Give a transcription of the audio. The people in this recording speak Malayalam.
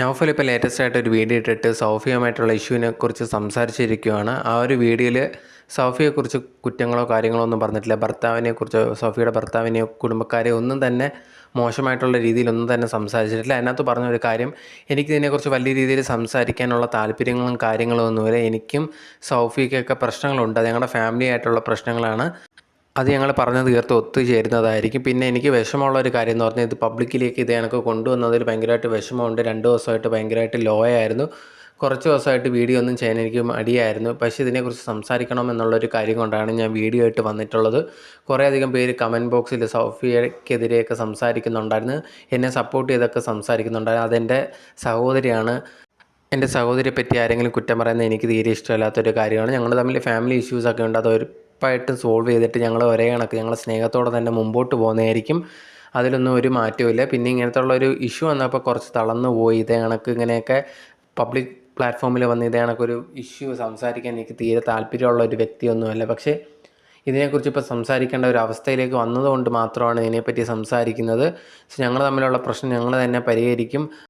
നൗഫൽ ഇപ്പോൾ ലേറ്റസ്റ്റ് ആയിട്ട് ഒരു വീഡിയോ ഇട്ടിട്ട് സൗഫിയുമായിട്ടുള്ള ഇഷ്യൂവിനെ കുറിച്ച് സംസാരിച്ചിരിക്കുകയാണ് ആ ഒരു വീഡിയോയിൽ സൗഫിയെക്കുറിച്ച് കുറ്റങ്ങളോ കാര്യങ്ങളോ ഒന്നും പറഞ്ഞിട്ടില്ല. ഭർത്താവിനെ കുറിച്ച് സൗഫിയുടെ ഭർത്താവിനെയോ കുടുംബക്കാരെയോ ഒന്നും തന്നെ മോശമായിട്ടുള്ള രീതിയിലൊന്നും തന്നെ സംസാരിച്ചിട്ടില്ല. അതിനകത്ത് പറഞ്ഞ ഒരു കാര്യം എനിക്ക് ഇതിനെക്കുറിച്ച് വലിയ രീതിയിൽ സംസാരിക്കാനുള്ള താല്പര്യങ്ങളും കാര്യങ്ങളും ഒന്നുമില്ല. എനിക്കും സൗഫിക്കൊക്കെ പ്രശ്നങ്ങളുണ്ട്. അത് ഞങ്ങളുടെ ഫാമിലി ആയിട്ടുള്ള പ്രശ്നങ്ങളാണ്. അത് ഞങ്ങൾ പറഞ്ഞു തീർത്ത് ഒത്തുചേരുന്നതായിരിക്കും. പിന്നെ എനിക്ക് വിഷമമുള്ള ഒരു കാര്യം എന്ന് പറഞ്ഞാൽ ഇത് പബ്ലിക്കിലേക്ക് ഇത് എനിക്ക് കൊണ്ടുവന്നതിൽ ഭയങ്കരമായിട്ട് വിഷമമുണ്ട്. രണ്ട് ദിവസമായിട്ട് ഭയങ്കരമായിട്ട് ലോ ആയിരുന്നു. കുറച്ച് ദിവസമായിട്ട് വീഡിയോ ഒന്നും ചെയ്യാൻ എനിക്ക് മടിയായിരുന്നു. പക്ഷേ ഇതിനെക്കുറിച്ച് സംസാരിക്കണം എന്നുള്ളൊരു കാര്യം കൊണ്ടാണ് ഞാൻ വീഡിയോ ആയിട്ട് വന്നിട്ടുള്ളത്. കുറേയധികം പേര് കമന്റ് ബോക്സിൽ സോഫിയക്കെതിരെയൊക്കെ സംസാരിക്കുന്നുണ്ടായിരുന്നു. എന്നെ സപ്പോർട്ട് ചെയ്തൊക്കെ സംസാരിക്കുന്നുണ്ടായിരുന്നു. അതെന്റെ സഹോദരിയാണ്. എന്റെ സഹോദരിയെ പറ്റി ആരെങ്കിലും കുറ്റം പറയുന്നത് എനിക്ക് തീരെ ഇഷ്ടമല്ലാത്തൊരു കാര്യമാണ്. ഞങ്ങൾ തമ്മിൽ ഫാമിലി ഇഷ്യൂസൊക്കെ ഉണ്ട്. അത് ഉറപ്പായിട്ടും സോൾവ് ചെയ്തിട്ട് ഞങ്ങൾ ഒരേ കണക്ക് ഞങ്ങൾ സ്നേഹത്തോടെ തന്നെ മുമ്പോട്ട് പോകുന്നതായിരിക്കും. അതിലൊന്നും ഒരു മാറ്റവും പിന്നെ ഇങ്ങനത്തെ ഒരു ഇഷ്യൂ വന്നപ്പോൾ കുറച്ച് തളർന്നു പോയി. ഇതേ കണക്ക് ഇങ്ങനെയൊക്കെ പബ്ലിക് പ്ലാറ്റ്ഫോമിൽ വന്ന് ഇതേ കണക്കൊരു ഇഷ്യൂ സംസാരിക്കാൻ എനിക്ക് തീരെ താല്പര്യമുള്ള ഒരു വ്യക്തിയൊന്നുമല്ല പക്ഷേ ഇതിനെക്കുറിച്ച് ഇപ്പോൾ സംസാരിക്കേണ്ട ഒരു അവസ്ഥയിലേക്ക് വന്നതുകൊണ്ട് മാത്രമാണ് ഇതിനെപ്പറ്റി സംസാരിക്കുന്നത്. ഞങ്ങൾ തമ്മിലുള്ള പ്രശ്നം ഞങ്ങൾ തന്നെ പരിഹരിക്കും.